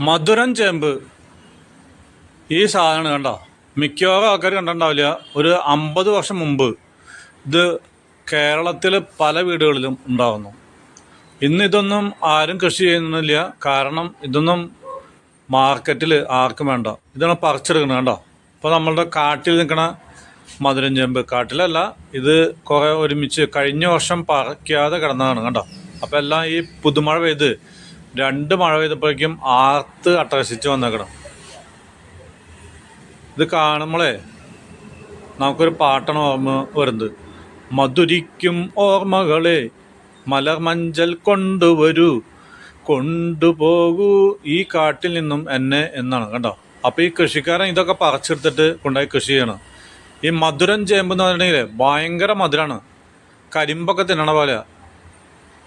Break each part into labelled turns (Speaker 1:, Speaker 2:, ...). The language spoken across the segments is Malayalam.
Speaker 1: മധുരം ചേമ്പ്. ഈ സാധനമാണ് കണ്ടോ? മിക്കവാറും ആൾക്കാർ കണ്ടിട്ടുണ്ടാവില്ല. ഒരു അമ്പത് വർഷം മുമ്പ് ഇത് കേരളത്തിൽ പല വീടുകളിലും ഉണ്ടാകുന്നു ഇന്ന് ഇതൊന്നും ആരും കൃഷി ചെയ്യുന്നില്ല. കാരണം ഇതൊന്നും മാർക്കറ്റിൽ ആർക്കും വേണ്ട. ഇതാണ് പറിച്ചെടുക്കുന്നത് കണ്ടോ? ഇപ്പോൾ നമ്മളുടെ കാട്ടിൽ നിൽക്കണ മധുരം ചേമ്പ്. കാട്ടിലല്ല ഇത് കുറേ ഒരുമിച്ച് കഴിഞ്ഞ വർഷം പറിക്കാതെ കിടന്നതാണ് കണ്ടോ? അപ്പോൾ എല്ലാം ഈ പുതുമഴ പെയ്ത് രണ്ട് മഴ പെയ്തപ്പോഴേക്കും ആർത്ത് അട്ടഹസിച്ച് വന്നേക്കണം. ഇത് കാണുമ്പോളേ നമുക്കൊരു പാട്ടാണ് ഓർമ്മ വരുന്നത്. മധുരിക്കും ഓർമ്മകളെ മലർമഞ്ചൽ കൊണ്ടുവരൂ കൊണ്ടുപോകൂ ഈ കാട്ടിൽ നിന്നും എന്നെ എന്നാണ് കണ്ടോ? അപ്പോൾ ഈ കൃഷിക്കാരൻ ഇതൊക്കെ പറിച്ചെടുത്തിട്ട് കൊണ്ടുപോയി കൃഷി ചെയ്യണം. ഈ മധുരം ചേമ്പെന്ന് പറഞ്ഞിട്ടുണ്ടെങ്കിൽ ഭയങ്കര മധുരമാണ് കരിമ്പൊക്കെ തിന്നണ പോലെ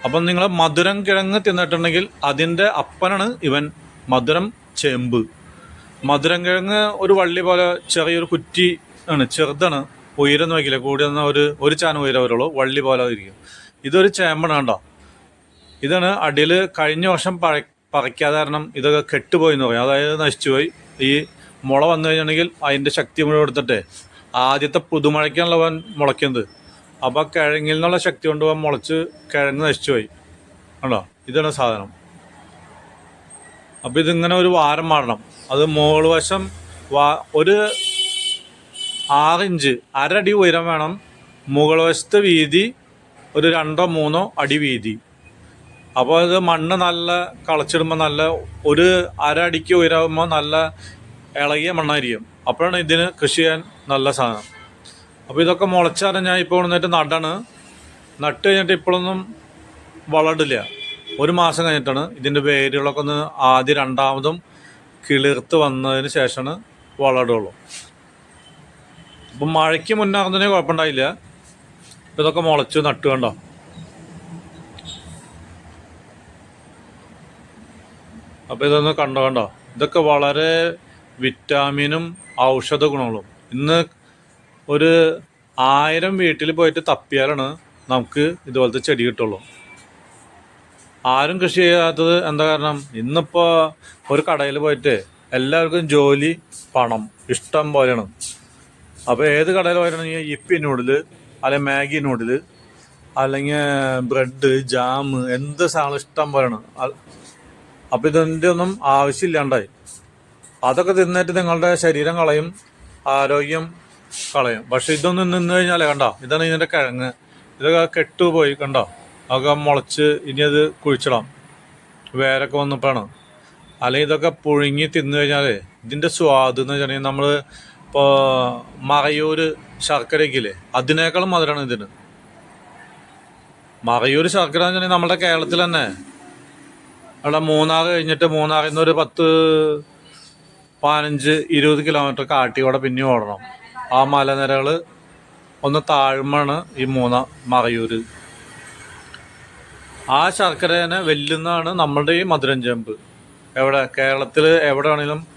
Speaker 1: അപ്പം നിങ്ങൾ മധുരം കിഴങ്ങ് തിന്നിട്ടുണ്ടെങ്കിൽ അതിന്റെ അപ്പനാണ് ഇവൻ മധുരം ചേമ്പ്. മധുരം കിഴങ്ങ് ഒരു വള്ളി പോലെ ചെറിയൊരു കുറ്റി ആണ് ചെറുതാണ് ഉയരം നോക്കില്ല കൂടി വന്ന ഒരു ഒരു ചാന ഉയരം വരുള്ളൂ വള്ളി പോലെ ഇരിക്കും ഇതൊരു ചേമ്പാണ് കണ്ടോ ഇതാണ് അടിയിൽ കഴിഞ്ഞ വർഷം പഴ പറിക്കാതെ കാരണം ഇതൊക്കെ കെട്ടുപോയി എന്ന് പറയും. അതായത് നശിച്ചുപോയി. ഈ മുള വന്നു കഴിഞ്ഞിട്ടുണ്ടെങ്കിൽ അതിന്റെ ശക്തി മുഴുവൻ എടുത്തിട്ടേ ആദ്യത്തെ പുതുമഴയ്ക്കാണല്ലോ അവൻ മുളയ്ക്കുന്നത്. അപ്പോൾ കിഴങ്ങിൽ നിന്നുള്ള ശക്തി കൊണ്ട് മുളച്ച് കിഴങ്ങ് നശിച്ചു പോയി കണ്ടോ? ഇതാണ് സാധനം. അപ്പോൾ ഇതിങ്ങനെ ഒരു വാരം മാറണം. അത് മുകൾ വശം വാ ഒരു ആറിഞ്ച് അരടി ഉയരം വേണം. മുകൾ വശത്തെ വീതി ഒരു രണ്ടോ മൂന്നോ അടി വീതി. അപ്പോൾ ഇത് മണ്ണ് നല്ല കളച്ചിടുമ്പോൾ നല്ല ഒരു അരടിക്ക് ഉയരാകുമ്പോൾ നല്ല ഇളകിയ മണ്ണായിരിക്കും. അപ്പോഴാണ് ഇതിന് കൃഷി ചെയ്യാൻ നല്ല സാധനം. അപ്പോൾ ഇതൊക്കെ മുളച്ചാൽ ഞാൻ ഇപ്പോൾ വന്നിട്ട് നടണ്. നട്ട് കഴിഞ്ഞിട്ട് ഇപ്പോഴൊന്നും വളടില്ല. ഒരു മാസം കഴിഞ്ഞിട്ടാണ്. ഇതിന്റെ വേരുകളൊക്കെ ഒന്ന് ആദ്യം രണ്ടാമതും കിളിർത്ത് വന്നതിന് ശേഷമാണ് വളടുള്ളൂ. അപ്പം മഴയ്ക്ക് മുന്നാകുന്നതിന് കുഴപ്പമുണ്ടായില്ല. ഇപ്പം ഇതൊക്കെ മുളച്ച് നട്ട് കണ്ടോ? അപ്പോൾ ഇതൊന്ന് കണ്ടോ കണ്ടോ? ഇതൊക്കെ വളരെ വിറ്റാമിനും ഔഷധ ഗുണങ്ങളും. ഇന്ന് ഒരു ആയിരം വീട്ടിൽ പോയിട്ട് തപ്പിയാലാണ് നമുക്ക് ഇതുപോലത്തെ ചെടി കിട്ടുള്ളൂ. ആരും കൃഷി ചെയ്യാത്തത് എന്താ കാരണം? ഇന്നിപ്പോൾ ഒരു കടയിൽ പോയിട്ട് എല്ലാവർക്കും ജോലി പണം ഇഷ്ടം പോലെയാണ്. അപ്പോൾ ഏത് കടയിൽ പോയിട്ടുണ്ടെങ്കിൽ ഇപ്പി നൂഡിൽ അല്ലെങ്കിൽ മാഗി നൂഡിൽ അല്ലെങ്കിൽ ബ്രെഡ് ജാം എന്ത് സാധനം ഇഷ്ടം പോലെയാണ്. അപ്പം അപ്പോൾ ഇതിന്റെ ഒന്നും ആവശ്യമില്ലാണ്ടായി. അതൊക്കെ തിന്നിട്ട് നിങ്ങളുടെ ശരീരം കളയും ആരോഗ്യം കളയും. പക്ഷെ ഇതൊന്നും നിന്ന് കഴിഞ്ഞാലേ കണ്ടോ? ഇതാണ് ഇതിന്റെ കിഴങ്ങ്. ഇതൊക്കെ കെട്ടുപോയി കണ്ടോ? അതൊക്കെ മുളച്ച് ഇനി അത് കുഴിച്ചിടാം. വേരൊക്കെ വന്നപ്പോഴാണ്. അല്ലെങ്കിൽ ഇതൊക്കെ പുഴുങ്ങി തിന്നു കഴിഞ്ഞാലേ ഇതിന്റെ സ്വാദ് എന്ന് വെച്ചിട്ടുണ്ടെങ്കിൽ നമ്മൾ ഇപ്പോൾ മറയൂർ ശർക്കരക്കില്ലേ അതിനേക്കാളും മധുരമാണ് ഇതിന്. മറയൂർ ശർക്കര എന്ന് വെച്ചിട്ടുണ്ടെങ്കിൽ നമ്മുടെ കേരളത്തിൽ തന്നെ അവിടെ മൂന്നാർ കഴിഞ്ഞിട്ട് മൂന്നാറിൽ നിന്ന് ഒരു പത്ത് പതിനഞ്ച് ഇരുപത് കിലോമീറ്റർ കാട്ടിയോടെ പിന്നെ ഓടണം. ആ മലനിരകൾ ഒന്ന് താഴ്മാണ് ഈ മൂന്ന മറയൂര്. ആ ശർക്കരേനെ വെല്ലുന്നതാണ് നമ്മളുടെ ഈ മധുരം ചേമ്പ്. എവിടെ? കേരളത്തിൽ എവിടെ ആണെങ്കിലും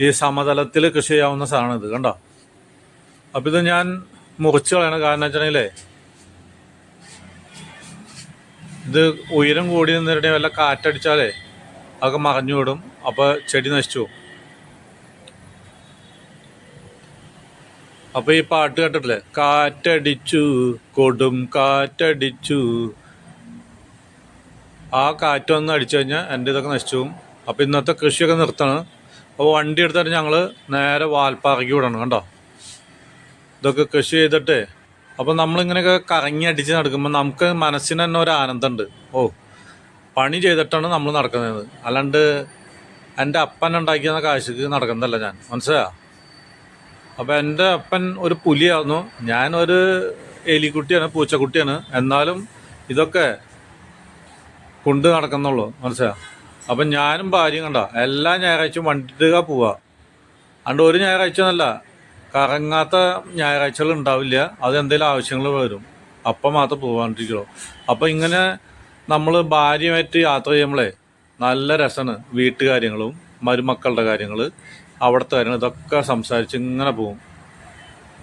Speaker 1: ഈ സമതലത്തിൽ കൃഷി ചെയ്യാവുന്ന സാധനം ഇത് കണ്ടോ? അപ്പം ഇത് ഞാൻ മുറിച്ച് കളയണം. കാരണം വെച്ചിട്ടുണ്ടെങ്കിലേ ഇത് ഉയരം കൂടി നിന്നിട്ടുണ്ടെങ്കിൽ വല്ല കാറ്റടിച്ചാലേ അതൊക്കെ മറഞ്ഞു വിടും. അപ്പോൾ ചെടി നശിച്ചു പോകും. അപ്പോൾ ഈ പാട്ട് കേട്ടിട്ടില്ലേ? കാറ്റടിച്ചു കൊടും കാറ്റടിച്ചു. ആ കാറ്റ് ഒന്ന് അടിച്ചു കഴിഞ്ഞാൽ എന്റെ ഇതൊക്കെ നശിച്ചു പോകും. അപ്പോൾ ഇന്നത്തെ കൃഷിയൊക്കെ നിർത്തണം. അപ്പോൾ വണ്ടി എടുത്തിട്ട് ഞങ്ങൾ നേരെ വാൽപ്പാറയ്ക്ക് വിടണം കണ്ടോ? ഇതൊക്കെ കൃഷി ചെയ്തിട്ട്. അപ്പോൾ നമ്മളിങ്ങനെയൊക്കെ കറങ്ങി അടിച്ച് നടക്കുമ്പോൾ നമുക്ക് മനസ്സിന് തന്നെ ഒരു ആനന്ദമുണ്ട്. ഓ പണി ചെയ്തിട്ടാണ് നമ്മൾ നടക്കുന്നത്. അല്ലാണ്ട് എന്റെ അപ്പൻ ഉണ്ടാക്കിയെന്ന കാശിക്ക് നടക്കുന്നതല്ല ഞാൻ. മനസ്സിലായോ? അപ്പോൾ എന്റെ അപ്പൻ ഒരു പുലിയായിരുന്നു ഞാനൊരു എലിക്കുട്ടിയാണ് പൂച്ചക്കുട്ടിയാണ്. എന്നാലും ഇതൊക്കെ കൊണ്ട് നടക്കുന്നുള്ളൂ. മനസ്സിലാ അപ്പം ഞാനും ഭാര്യയും കണ്ട? എല്ലാ ഞായറാഴ്ചയും വണ്ടിട്ടുക പോവാ. അണ്ട് ഒരു ഞായറാഴ്ച എന്നല്ല കറങ്ങാത്ത ഞായറാഴ്ചകൾ ഉണ്ടാവില്ല. അത് എന്തെങ്കിലും ആവശ്യങ്ങൾ വരും. അപ്പം മാത്രം പോകാണ്ടിരിക്കുള്ളൂ അപ്പം ഇങ്ങനെ നമ്മൾ ഭാര്യയുമായിട്ട് യാത്ര ചെയ്യുമ്പോഴേ നല്ല രസമാണ് വീട്ടുകാര്യങ്ങളും മരുമക്കളുടെ കാര്യങ്ങൾ അവിടുത്തെ കാര്യങ്ങൾ ഇതൊക്കെ സംസാരിച്ച് ഇങ്ങനെ പോകും